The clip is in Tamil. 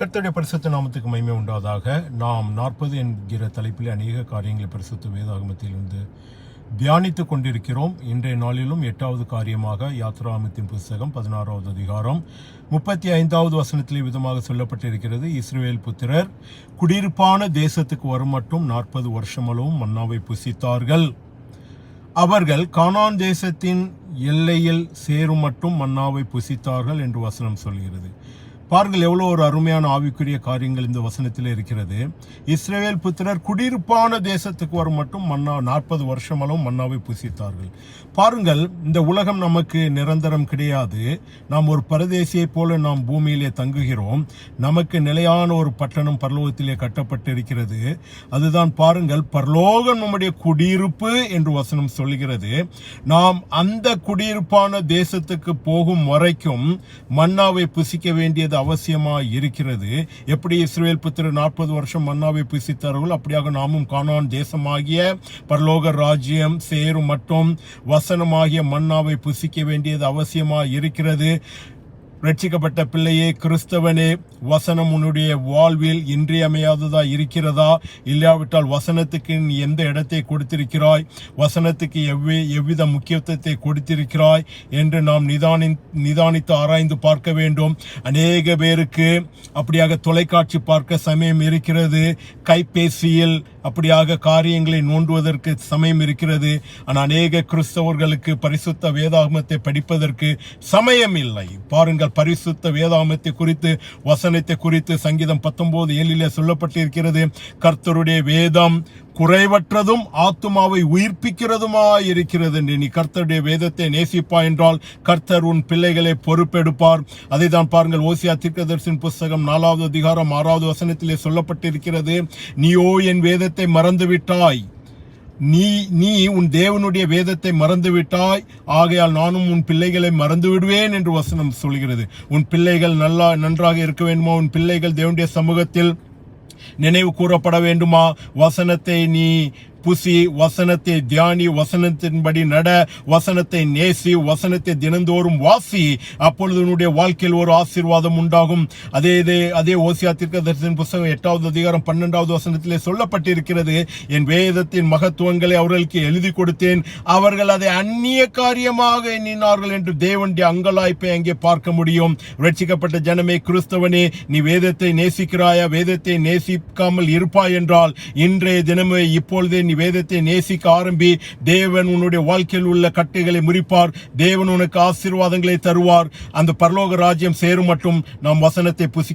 கர்த்தருடைய பரிசுத்த நாமத்துக்கு மகிமை உண்டாவதாக. நாம் நாற்பது என்கிற தலைப்பில் அநேக காரியங்களை பரிசுத்த வேதாகமத்திலிருந்து தியானித்துக் கொண்டிருக்கிறோம். இன்றைய நாளிலும் எட்டாவது காரியமாக யாத்ராமத்தின் புஸ்தகம் பதினாறாவது அதிகாரம் முப்பத்தி ஐந்தாவது வசனத்திலே விதமாக சொல்லப்பட்டிருக்கிறது. இஸ்ரேல் புத்திரர் குடியிருப்பான தேசத்துக்கு வரும் மட்டும் நாற்பது வருஷமளவும் மன்னாவை புசித்தார்கள். அவர்கள் கானான் தேசத்தின் எல்லையில் சேரும் மட்டும் மன்னாவை புசித்தார்கள் என்று வசனம் சொல்கிறது. பாருங்கள் எவ்வளோ ஒரு அருமையான ஆவிக்குரிய காரியங்கள் இந்த வசனத்தில் இருக்கிறது. இஸ்ரேல் புத்திரர் குடியிருப்பான தேசத்துக்கு வரும் மட்டும் மன்னா நாற்பது வருஷமளவும் மன்னாவை புசித்தார்கள். பாருங்கள் இந்த உலகம் நமக்கு நிரந்தரம் கிடையாது. நாம் ஒரு பரதேசியை போல நாம் பூமியிலே தங்குகிறோம். நமக்கு நிலையான ஒரு பட்டணம் பரலோகத்திலே கட்டப்பட்டிருக்கிறது. அதுதான் பாருங்கள் பரலோகம் நம்முடைய குடியிருப்பு என்று வசனம் சொல்கிறது நாம் அந்த குடியிருப்பான தேசத்துக்கு போகும் வரைக்கும் மன்னாவை புசிக்க வேண்டியது அவசியமாக இருக்கிறது. எப்படி இஸ்ரேல் புத்திர நாற்பது வருஷம் மன்னாவை புசித்தார்கள் அப்படியாக நாமும் காணான் தேசமாகிய பரலோக ராஜ்யம் சேரும் மட்டும் வசனமாகிய மன்னாவை புசிக்க வேண்டியது அவசியமாக இருக்கிறது. ரட்சிக்கப்பட்ட பிள்ளையே கிறிஸ்தவனே வசனம் உன்னுடைய வாழ்வில் இன்றியமையாததா இருக்கிறதா? இல்லாவிட்டால் வசனத்துக்கு நீ எந்த இடத்தை கொடுத்திருக்கிறாய்? வசனத்துக்கு எவ்வி எவ்வித முக்கியத்துவத்தை கொடுத்திருக்கிறாய்? என்று நாம் நிதானி நிதானித்து ஆராய்ந்து பார்க்க வேண்டும். அநேக பேருக்கு அப்படியாக தொலைக்காட்சி பார்க்க சமயம் இருக்கிறது. கைபேசியில் அப்படியாக காரியங்களை நோண்டுவதற்கு சமயம் இருக்கிறது. ஆனால் அநேக கிறிஸ்தவர்களுக்கு பரிசுத்த வேதாகமத்தை படிப்பதற்கு சமயம் இல்லை. பாருங்கள் பரிசுத்த வேதாகமத்தை குறித்து வசனத்தை குறித்து சங்கீதம் பத்தொன்பது ஏழிலே சொல்லப்பட்டிருக்கிறது. கர்த்தருடைய வேதம் குறைவற்றதும் ஆத்துமாவை உயிர்ப்பிக்கிறதுமாய் இருக்கிறது என்று நீ கர்த்தருடைய வேதத்தை நேசிப்பா என்றால் கர்த்தர் உன் பிள்ளைகளை பொறுப்பெடுப்பார். அதை தான் பாருங்கள் ஓசியா தீர்க்கதர்சின் புஸ்தகம் நாலாவது அதிகாரம் ஆறாவது வசனத்திலே சொல்லப்பட்டிருக்கிறது. நீயோ என் வேதத்தை மறந்துவிட்டாய். நீ நீ உன் தேவனுடைய வேதத்தை மறந்து விட்டாய் ஆகையால் நானும் உன் பிள்ளைகளை மறந்து விடுவேன் என்று வசனம் சொல்கிறது. உன் பிள்ளைகள் நல்லா நன்றாக இருக்க வேண்டுமா? உன் பிள்ளைகள் தேவனுடைய சமூகத்தில் நினைவு கூறப்பட வேண்டுமா? வசனத்தை நீ புசி வசனத்தை தியானி வசனத்தின்படி நட வசனத்தை நேசி வசனத்தை தினந்தோறும் வாசி அப்பொழுது உன்னுடைய வாழ்க்கையில் ஒரு ஆசீர்வாதம் உண்டாகும். அதே இதே அதே ஓசியா தீர்க்கதரிசன புஸ்தகம் எட்டாவது அதிகாரம் பன்னெண்டாவது வசனத்திலே சொல்லப்பட்டிருக்கிறது என் வேதத்தின் மகத்துவங்களை அவர்களுக்கு எழுதி கொடுத்தேன். அவர்கள் அதை அந்நிய காரியமாக எண்ணினார்கள் என்று தேவனுடைய அங்கலாய்ப்பை அங்கே பார்க்க முடியும். ரட்சிக்கப்பட்ட ஜனமே கிறிஸ்தவனே நீ வேதத்தை நேசிக்கிறாயா? வேதத்தை நேசிக்காமல் இருப்பாய் என்றால் இன்றைய தினமே இப்பொழுதே நீ வேதத்தை நேசிக்க ஆரம்பி தேவன் உன்னுடைய வாழ்க்கையில் உள்ள கட்டுகளை முறிப்பார். தேவன் உனக்கு ஆசீர்வாதங்களை தருவார். அந்த பரலோக ராஜ்யம் சேரும் மட்டும் நாம் வசனத்தை புசி